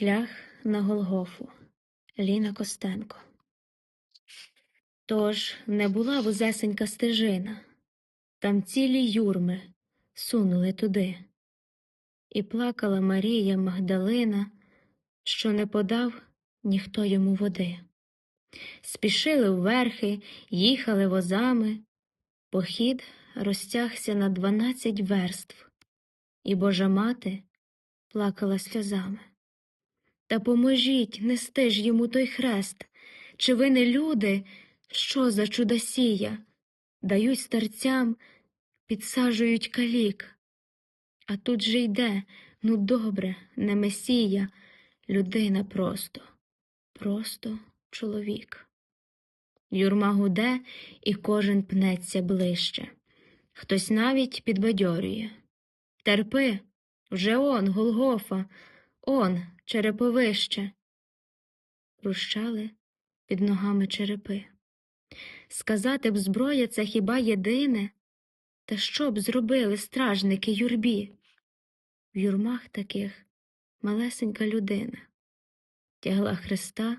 Шлях на Голгофу Ліна Костенко. Тож не була вузесенька стежина, там цілі юрми сунули туди. І плакала Марія Магдалина, що не подав ніхто йому води. Спішили вверхи, їхали возами, похід розтягся на дванадцять верств, і Божа мати плакала сльозами. Та поможіть нести ж йому той хрест. Чи ви не люди, що за чудосія? Дають старцям, підсаджують калік. А тут же йде, ну добре, не месія, людина просто, просто чоловік. Юрма гуде, і кожен пнеться ближче. Хтось навіть підбадьорює. Терпи, вже он, Голгофа, он, череповище. Рущали під ногами черепи. Сказати б зброя це хіба єдине? Та що б зробили стражники юрбі? В юрмах таких малесенька людина тягла Христа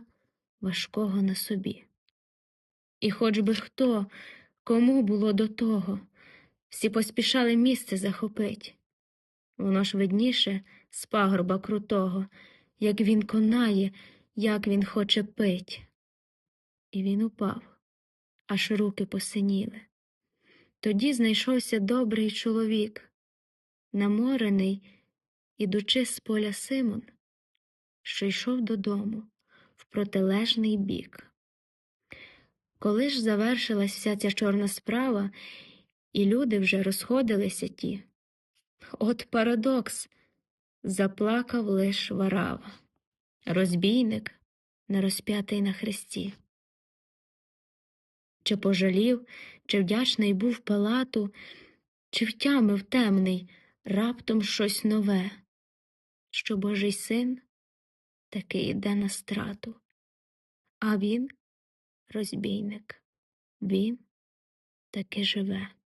важкого на собі. І хоч би хто, кому було до того, всі поспішали місце захопить. Воно ж видніше з пагорба крутого, як він конає, як він хоче пить. І він упав, аж руки посиніли. Тоді знайшовся добрий чоловік, наморений, ідучи з поля Симон, що йшов додому в протилежний бік. Коли ж завершилась вся ця чорна справа, і люди вже розходилися ті. От парадокс заплакав лиш варава, розбійник, не розп'ятий на хресті. Чи пожалів, чи вдячний був палату, чи втямив темний раптом щось нове, що Божий син таки йде на страту, а він розбійник, він таки живе.